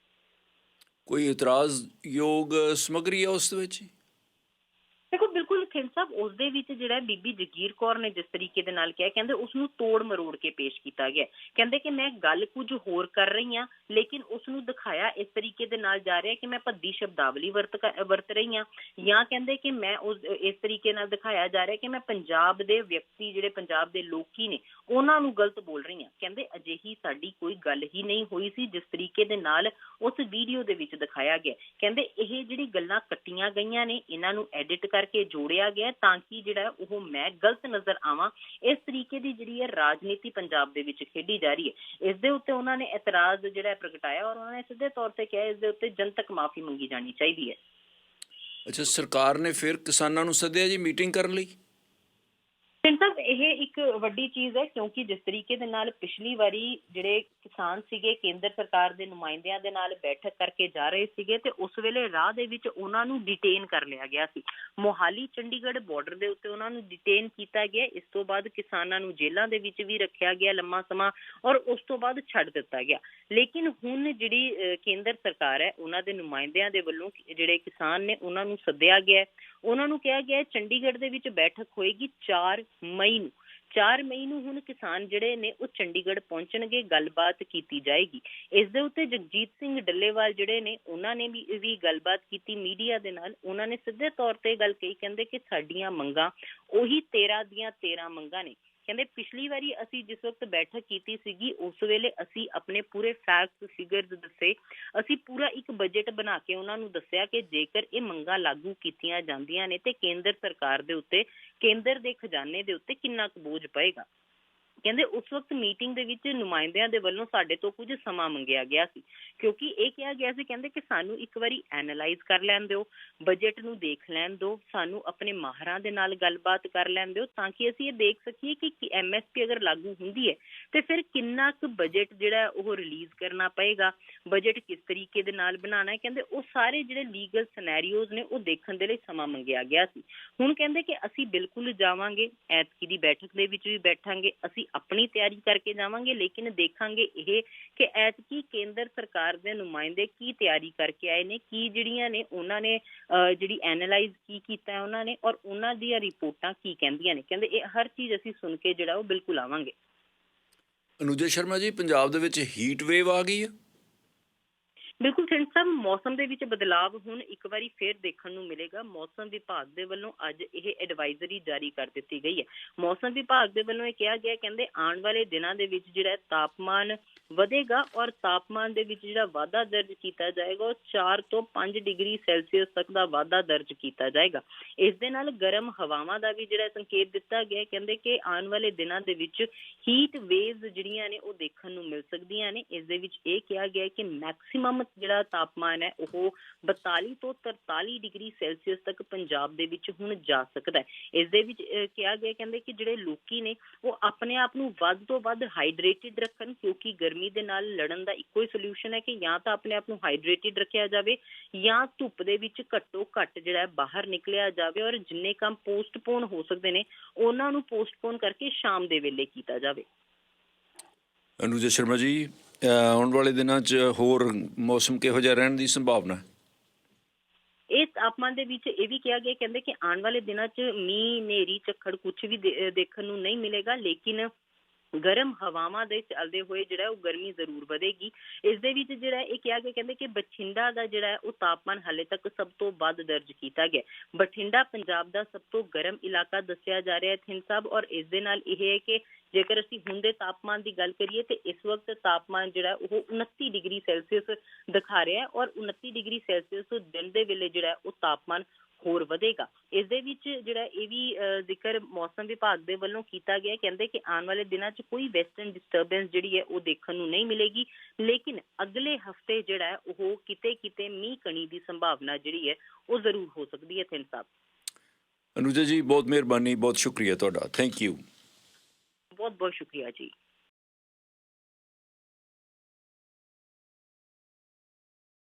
ਕੋਈ ਇਤਰਾਜ਼ ਯੋਗ ਸਮਗਰੀ ਹੈ ਉਸ ਵਿੱਚ? ਬਿਲਕੁਲ ਖਿੰਡ ਸਾਹਿਬ ਉਸ ਦੇ ਵਿੱਚ ਜਿਹੜਾ ਬੀਬੀ ਜਗੀਰ ਕੌਰ ਨੇ ਜਿਸ ਤਰੀਕੇ ਦੇ ਨਾਲ ਕਿਹਾ, ਕਹਿੰਦੇ ਉਸ ਨੂੰ ਤੋੜ ਮਰੋੜ ਕੇ ਪੇਸ਼ ਕੀਤਾ ਗਿਆ। ਕਹਿੰਦੇ ਕਿ ਮੈਂ ਗੱਲ ਕੁਝ ਹੋਰ ਕਰ ਰਹੀ ਹਾਂ ਲੇਕਿਨ ਉਸ ਨੂੰ ਦਿਖਾਇਆ ਇਸ ਤਰੀਕੇ ਦੇ ਨਾਲ ਜਾ ਰਿਹਾ ਕਿ ਮੈਂ ਭੱਦੀ ਸ਼ਬਦਾਵਲੀ ਵਰਤ ਵਰਤ ਰਹੀ ਹਾਂ। ਜਾਂ ਕਹਿੰਦੇ ਕਿ ਮੈਂ ਉਸ, ਇਸ ਤਰੀਕੇ ਨਾਲ ਦਿਖਾਇਆ ਜਾ ਰਿਹਾ ਕਿ ਮੈਂ ਪੰਜਾਬ ਦੇ ਵਿਅਕਤੀ ਜਿਹੜੇ ਪੰਜਾਬ ਦੇ ਲੋਕੀ ਨੇ, ਉਹਨਾਂ ਨੂੰ ਗਲਤ ਬੋਲ ਰਹੀ ਹਾਂ। ਕਹਿੰਦੇ ਅਜਿਹੀ ਸਾਡੀ ਕੋਈ ਗੱਲ ਹੀ ਨਹੀਂ ਹੋਈ ਸੀ, ਜਿਸ ਤਰੀਕੇ ਦੇ ਨਾਲ ਉਸ ਵੀਡੀਓ ਦੇ ਵਿੱਚ ਦਿਖਾਇਆ ਗਿਆ। ਕਹਿੰਦੇ ਇਹ ਜਿਹੜੀ ਗੱਲਾਂ ਕੱਟੀਆਂ ਗਈਆਂ ਨੇ, ਇਹਨਾਂ ਨੂੰ ਐਡਿਟ ਕਰਕੇ ਜੋੜਿਆ ਗਿਆ ਤਾਂ ਕਿ ਜਿਹੜਾ ਉਹ ਮੈਂ ਗਲਤ ਨਜ਼ਰ ਆਵਾਂ। ਇਸ ਤਰੀਕੇ ਦੀ ਜਿਹੜੀ ਹੈ ਰਾਜਨੀਤੀ ਪੰਜਾਬ ਦੇ ਵਿੱਚ ਖੇਡੀ ਜਾ ਰਹੀ ਹੈ। ਇਸ ਦੇ ਉੱਤੇ ਉਹਨਾਂ ਨੇ ਇਤਰਾਜ਼ ਜਿਹੜਾ ਪ੍ਰਗਟਾਇਆ ਔਰ ਉਹਨਾਂ ਨੇ ਸਿੱਧੇ ਤੌਰ ਤੇ ਕਿਹਾ ਇਸ ਦੇ ਉੱਤੇ ਜਨਤਕ ਮਾਫੀ ਮੰਗੀ ਜਾਣੀ ਚਾਹੀਦੀ ਹੈ। ਅੱਛਾ, ਸਰਕਾਰ ਨੇ ਫਿਰ ਕਿਸਾਨਾਂ ਨੂੰ ਸੱਦਿਆ ਜੀ ਮੀਟਿੰਗ ਕਰਨ ਲਈ? ਸਿੰਘ ਸਾਹਿਬ ਇਹ ਇੱਕ ਵੱਡੀ ਚੀਜ਼ ਹੈ, ਕਿਉਂਕਿ ਜਿਸ ਤਰੀਕੇ ਦੇ ਨਾਲ ਪਿਛਲੀ ਵਾਰੀ ਜਿਹੜੇ ਕਿਸਾਨ ਸੀਗੇ, ਕੇਂਦਰ ਸਰਕਾਰ ਦੇ ਨੁਮਾਇੰਦਿਆਂ ਦੇ ਨਾਲ ਬੈਠਕ ਕਰਕੇ ਜਾ ਰਹੇ ਸੀਗੇ ਤੇ ਉਸ ਵੇਲੇ ਰਾਹ ਦੇ ਵਿੱਚ ਉਹਨਾਂ ਨੂੰ ਡਿਟੇਨ ਕਰ ਲਿਆ ਗਿਆ ਸੀ। ਮੋਹਾਲੀ ਚੰਡੀਗੜ੍ਹ ਬਾਰਡਰ ਦੇ ਉੱਤੇ ਉਹਨਾਂ ਨੂੰ ਡਿਟੇਨ ਕੀਤਾ ਗਿਆ, ਇਸ ਤੋਂ ਬਾਅਦ ਕਿਸਾਨਾਂ ਨੂੰ ਜੇਲ੍ਹਾਂ ਦੇ ਵਿੱਚ ਵੀ ਰੱਖਿਆ ਗਿਆ ਲੰਮਾ ਸਮਾਂ ਔਰ ਉਸ ਤੋਂ ਬਾਅਦ ਛੱਡ ਦਿੱਤਾ ਗਿਆ। ਲੇਕਿਨ ਹੁਣ ਜਿਹੜੀ ਕੇਂਦਰ ਸਰਕਾਰ ਹੈ, ਉਹਨਾਂ ਦੇ ਨੁਮਾਇੰਦਿਆਂ ਦੇ ਵੱਲੋਂ ਜਿਹੜੇ ਕਿਸਾਨ ਨੇ, ਉਹਨਾਂ ਨੂੰ ਸੱਦਿਆ ਗਿਆ ਉਹਨਾਂ ਨੂੰ ਕਿਹਾ ਗਿਆ ਚੰਡੀਗੜ੍ਹ ਦੇ ਵਿੱਚ ਬੈਠਕ ਹੋਏਗੀ 4 ਮਈ ਨੂੰ। 4 ਮਈ ਨੂੰ ਹੁਣ ਕਿਸਾਨ ਜਿਹੜੇ ਨੇ ਉਹ ਚੰਡੀਗੜ੍ਹ ਪਹੁੰਚਣਗੇ, ਗੱਲਬਾਤ ਕੀਤੀ ਜਾਏਗੀ। ਇਸ ਦੇ ਉੱਤੇ ਜਗਜੀਤ ਸਿੰਘ ਡੱਲੇਵਾਲ ਜਿਹੜੇ ਨੇ, ਉਹਨਾਂ ਨੇ ਵੀ ਵੀ ਗੱਲਬਾਤ ਕੀਤੀ ਮੀਡੀਆ ਦੇ ਨਾਲ। ਉਹਨਾਂ ਨੇ ਸਿੱਧੇ ਤੌਰ ਤੇ ਗੱਲ ਕਹੀ, ਕਹਿੰਦੇ ਕਿ ਸਾਡੀਆਂ ਮੰਗਾਂ ਉਹੀ 13 ਦੀਆਂ 13 ਮੰਗਾਂ ਨੇ। ਕਹਿੰਦੇ ਪਿਛਲੀ ਵਾਰੀ ਅਸੀਂ ਜਿਸ ਵਕਤ ਬੈਠਕ ਕੀਤੀ ਸੀਗੀ, ਉਸ ਵੇਲੇ ਅਸੀਂ ਆਪਣੇ ਪੂਰੇ ਫੈਕਟ ਫਿਗਰਸ ਦੱਸੇ। ਅਸੀਂ ਪੂਰਾ ਇੱਕ ਬਜਟ ਬਣਾ ਕੇ ਉਹਨਾਂ ਨੂੰ ਦੱਸਿਆ ਕਿ ਜੇਕਰ ਇਹ ਮੰਗਾਂ ਲਾਗੂ ਕੀਤੀਆਂ ਜਾਂਦੀਆਂ ਨੇ, ਤੇ ਕੇਂਦਰ ਸਰਕਾਰ ਦੇ ਉੱਤੇ, ਕੇਂਦਰ ਦੇ ਖਜ਼ਾਨੇ ਦੇ ਉੱਤੇ ਕਿੰਨਾ ਕੁ ਬੋਝ ਪਏਗਾ। ਕਹਿੰਦੇ ਉਸ ਵਕਤ ਮੀਟਿੰਗ ਦੇ ਵਿੱਚ ਨੁਮਾਇੰਦਿਆਂ ਦੇ ਵੱਲੋਂ ਸਾਡੇ ਤੋਂ ਕੁਝ ਸਮਾਂ ਮੰਗਿਆ ਗਿਆ ਸੀ, ਕਿਉਂਕਿ ਇਹ ਕਿਹਾ ਗਿਆ ਸੀ, ਕਹਿੰਦੇ ਕਿ ਸਾਨੂੰ ਇੱਕ ਵਾਰੀ ਐਨਾਲਾਈਜ਼ ਕਰ ਲੈਣ ਦਿਓ ਬਜਟ ਨੂੰ ਦੇਖ ਲੈਣ ਦਿਓ, ਸਾਨੂੰ ਆਪਣੇ ਮਾਹਰਾਂ ਦੇ ਨਾਲ ਗੱਲਬਾਤ ਕਰ ਲੈਣ ਦਿਓ, ਤਾਂ ਕਿ ਅਸੀਂ ਇਹ ਦੇਖ ਸਕੀਏ ਕਿ ਐਮਐਸਪੀ ਅਗਰ ਲਾਗੂ ਹੁੰਦੀ ਹੈ, ਤੇ ਫਿਰ ਕਿੰਨਾ ਕੁ ਬਜਟ ਜਿਹੜਾ ਉਹ ਰਿਲੀਜ਼ ਕਰਨਾ ਪਏਗਾ ਬਜਟ ਕਿਸ ਤਰੀਕੇ ਦੇ ਨਾਲ ਬਣਾਉਣਾ ਹੈ, ਕਹਿੰਦੇ ਉਹ ਸਾਰੇ ਜਿਹੜੇ ਲੀਗਲ ਸਿਨੈਰੀਓਜ਼ ਨੇ, ਉਹ ਦੇਖਣ ਦੇ ਲਈ ਸਮਾਂ ਮੰਗਿਆ ਗਿਆ ਸੀ। ਹੁਣ ਕਹਿੰਦੇ ਕਿ ਅਸੀਂ ਬਿਲਕੁਲ ਜਾਵਾਂਗੇ, ਐਤਕੀ ਦੀ ਬੈਠਕ ਦੇ ਵਿੱਚ ਵੀ ਬੈਠਾਂਗੇ, ਅਸੀਂ ਆਪਣੀ ਤਿਆਰੀ ਕਰਕੇ ਜਾਵਾਂਗੇ ਲੇਕਿਨ ਦੇਖਾਂਗੇ ਇਹ ਕਿ ਐਤਕੀ ਕੇਂਦਰ ਸਰਕਾਰ ਦੇ ਨੁਮਾਇੰਦੇ ਕੀ ਤਿਆਰੀ ਕਰਕੇ ਆਏ ਨੇ ਕੀ ਜਿਹੜੀਆਂ ਨੇ ਉਹਨਾਂ ਨੇ ਅਹ, ਜਿਹੜੀ ਐਨਾਲਾਈਜ਼ ਕੀ ਕੀਤਾ ਹੈ ਉਹਨਾਂ ਨੇ ਔਰ ਉਹਨਾਂ ਦੀਆਂ ਰਿਪੋਰਟਾਂ ਕੀ ਕਹਿੰਦੀਆਂ ਨੇ। ਕਹਿੰਦੇ ਇਹ ਹਰ ਚੀਜ਼ ਅਸੀਂ ਸੁਣ ਕੇ ਜਿਹੜਾ ਉਹ ਬਿਲਕੁਲ ਆਵਾਂਗੇ। ਅਨੁਜੇ ਸ਼ਰਮਾ ਜੀ ਪੰਜਾਬ ਦੇ ਵਿੱਚ ਹੀਟ ਵੇਵ ਆ ਗਈ ਹੈ। ਬਿਲਕੁਲ ਸਿੰਘ ਸਾਹਿਬ ਮੌਸਮ ਦੇ ਵਿੱਚ ਬਦਲਾਵ ਹੁਣ ਇੱਕ ਵਾਰੀ ਫੇਰ ਦੇਖਣ ਨੂੰ ਮਿਲੇਗਾ। ਮੌਸਮ ਵਿਭਾਗ ਦੇ ਵੱਲੋਂ ਅੱਜ ਇਹ ਐਡਵਾਈਜ਼ਰੀ ਜਾਰੀ ਕਰ ਦਿੱਤੀ ਗਈ ਹੈ। ਮੌਸਮ ਵਿਭਾਗ ਦੇ ਵੱਲੋਂ ਇਹ ਕਿਹਾ ਗਿਆ ਕਹਿੰਦੇ ਆਉਣ ਵਾਲੇ ਦਿਨਾਂ ਦੇ ਵਿੱਚ ਜਿਹੜਾ ਤਾਪਮਾਨ ਵਧੇਗਾ ਔਰ ਤਾਪਮਾਨ ਦੇ ਵਿੱਚ ਜਿਹੜਾ ਵਾਧਾ ਦਰਜ ਕੀਤਾ ਜਾਏਗਾ, ਉਹ 4 ਤੋਂ 5 ਡਿਗਰੀ ਸੈਲਸੀਅਸ ਤੱਕ ਦਾ ਵਾਧਾ ਦਰਜ ਕੀਤਾ ਜਾਏਗਾ। ਇਸ ਦੇ ਨਾਲ ਗਰਮ ਹਵਾਵਾਂ ਦਾ ਵੀ ਜਿਹੜਾ ਸੰਕੇਤ ਦਿੱਤਾ ਗਿਆ ਕਹਿੰਦੇ ਕਿ ਆਉਣ ਵਾਲੇ ਦਿਨਾਂ ਦੇ ਵਿੱਚ ਹੀਟ ਵੇਵਸ ਜਿਹੜੀਆਂ ਨੇ ਉਹ ਦੇਖਣ ਨੂੰ ਮਿਲ ਸਕਦੀਆਂ ਨੇ। ਇਸ ਦੇ ਵਿੱਚ ਇਹ ਕਿਹਾ ਗਿਆ ਕਿ ਮੈਕਸਿਮਮ ਜਿਹੜਾ ਤਾਪਮਾਨ ਹੈ ਉਹ 42 ਤੋਂ 43 ਡਿਗਰੀ ਸੈਲਸੀਅਸ ਤੱਕ ਪੰਜਾਬ ਦੇ ਵਿੱਚ ਹੁਣ ਜਾ ਸਕਦਾ ਹੈ। ਇਸ ਦੇ ਵਿੱਚ ਕਿਹਾ ਗਿਆ, ਕਹਿੰਦੇ ਕਿ ਜਿਹੜੇ ਲੋਕੀ ਨੇ ਉਹ ਆਪਣੇ ਆਪ ਨੂੰ ਵੱਧ ਤੋਂ ਵੱਧ ਹਾਈਡਰੇਟਿਡ ਰੱਖਣ ਕਿਉਂਕਿ ਗਰਮੀ ਦੇ ਨਾਲ ਲੜਨ ਦਾ ਇੱਕੋ ਹੀ ਸੋਲੂਸ਼ਨ ਹੈ ਕਿ ਜਾਂ ਤਾਂ ਆਪਣੇ ਆਪ ਨੂੰ ਹਾਈਡਰੇਟਿਡ ਰੱਖਿਆ ਜਾਵੇ ਜਾਂ ਧੁੱਪ ਦੇ ਵਿੱਚ ਘੱਟੋ ਘੱਟ ਜਿਹੜਾ ਬਾਹਰ ਨਿਕਲਿਆ ਜਾਵੇ ਔਰ ਜਿੰਨੇ ਕੰਮ ਪੋਸਟਪੋਨ ਹੋ ਸਕਦੇ ਨੇ, ਉਹਨਾਂ ਨੂੰ ਪੋਸਟਪੋਨ ਕਰਕੇ ਸ਼ਾਮ ਦੇ ਵੇਲੇ ਕੀਤਾ ਜਾਵੇ। ਅਨੁਜੇ ਸ਼ਰਮਾ ਜੀ ਆਉਣ ਵਾਲੇ ਦਿਨਾਂ 'ਚ ਹੋਰ ਮੌਸਮ ਕਿਹੋ ਜਿਹਾ ਰਹਿਣ ਦੀ ਸੰਭਾਵਨਾ ਹੈ ਇਸ ਤਾਪਮਾਨ ਦੇ ਵਿੱਚ ਇਹ ਵੀ ਕਿਹਾ ਗਿਆ, ਕਹਿੰਦੇ ਕਿ ਆਉਣ ਵਾਲੇ ਦਿਨਾਂ 'ਚ ਮੀਂਹ, ਹਨੇਰੀ, ਝੱਖੜ ਕੁਝ ਵੀ ਦੇ- ਦੇਖਣ ਨੂੰ ਨਹੀਂ ਮਿਲੇਗਾ, ਲੇਕਿਨ ਗਰਮ ਹਵਾਵਾਂ ਦੇ ਚੱਲਦੇ ਹੋਏ ਜਿਹੜਾ ਹੈ ਉਹ ਗਰਮੀ ਜ਼ਰੂਰ ਵਧੇਗੀ ਇਸ ਦੇ ਵਿੱਚ ਜਿਹੜਾ ਹੈ ਇਹ ਕਿਹਾ ਗਿਆ, ਕਹਿੰਦੇ ਕਿ ਬਠਿੰਡਾ ਦਾ ਜਿਹੜਾ ਹੈ ਉਹ ਤਾਪਮਾਨ ਹਾਲੇ ਤੱਕ ਸਭ ਤੋਂ ਵੱਧ ਦਰਜ ਕੀਤਾ ਗਿਆ ਹੈ। ਬਠਿੰਡਾ, ਪੰਜਾਬ ਦਾ ਸਭ ਤੋਂ ਗਰਮ ਇਲਾਕਾ ਦੱਸਿਆ ਜਾ ਰਿਹਾ ਹੈ ਥਿੰਦ ਸਾਹਿਬ, ਔਰ ਇਸ ਦੇ ਨਾਲ ਇਹ ਹੈ ਕਿ ਜੇਕਰ ਅਸੀਂ ਹੁਣ ਦੇ ਤਾਪਮਾਨ ਦੀ ਗੱਲ ਕਰੀਏ ਤੇ ਇਸ ਵਕਤ ਤਾਪਮਾਨ ਜਿਹੜਾ ਉਹ 29 ਡਿਗਰੀ ਸੈਲਸੀਅਸ ਦਿਖਾ ਰਿਹਾ ਹੈ ਔਰ 29 ਡਿਗਰੀ ਸੈਲਸੀਅਸ ਦਿਨ ਦੇ ਵੇਲੇ ਜਿਹੜਾ ਉਹ ਤਾਪਮਾਨ ਹੋਰ ਵਧੇਗਾ। ਇਸ ਦੇ ਵਿੱਚ ਜਿਹੜਾ ਇਹ ਵੀ ਜ਼ਿਕਰ ਮੌਸਮ ਵਿਭਾਗ ਦੇ ਵੱਲੋਂ ਕੀਤਾ ਗਿਆ ਕਹਿੰਦੇ ਕਿ ਆਉਣ ਵਾਲੇ ਦਿਨਾਂ 'ਚ ਕੋਈ ਵੈਸਟਰਨ ਡਿਸਟਰਬੈਂਸ ਜਿਹੜੀ ਹੈ ਉਹ ਦੇਖਣ ਨੂੰ ਨਹੀਂ ਮਿਲੇਗੀ, ਲੇਕਿਨ ਅਗਲੇ ਹਫ਼ਤੇ ਜਿਹੜਾ ਉਹ ਕਿਤੇ ਕਿਤੇ ਮੀਂਹ ਕਣੀ ਦੀ ਸੰਭਾਵਨਾ ਜਿਹੜੀ ਹੈ ਉਹ ਜ਼ਰੂਰ ਹੋ ਸਕਦੀ ਹੈ ਥਿੰਦ ਸਾਹਿਬ। ਅਨੁਜੇ ਜੀ, ਬਹੁਤ ਮਿਹਰਬਾਨੀ, ਬਹੁਤ ਸ਼ੁਕਰੀਆ ਤੁਹਾਡਾ। ਥੈਂਕ ਯੂ ਬਹੁਤ ਬਹੁਤ ਸ਼ੁਕਰੀਆ ਜੀ।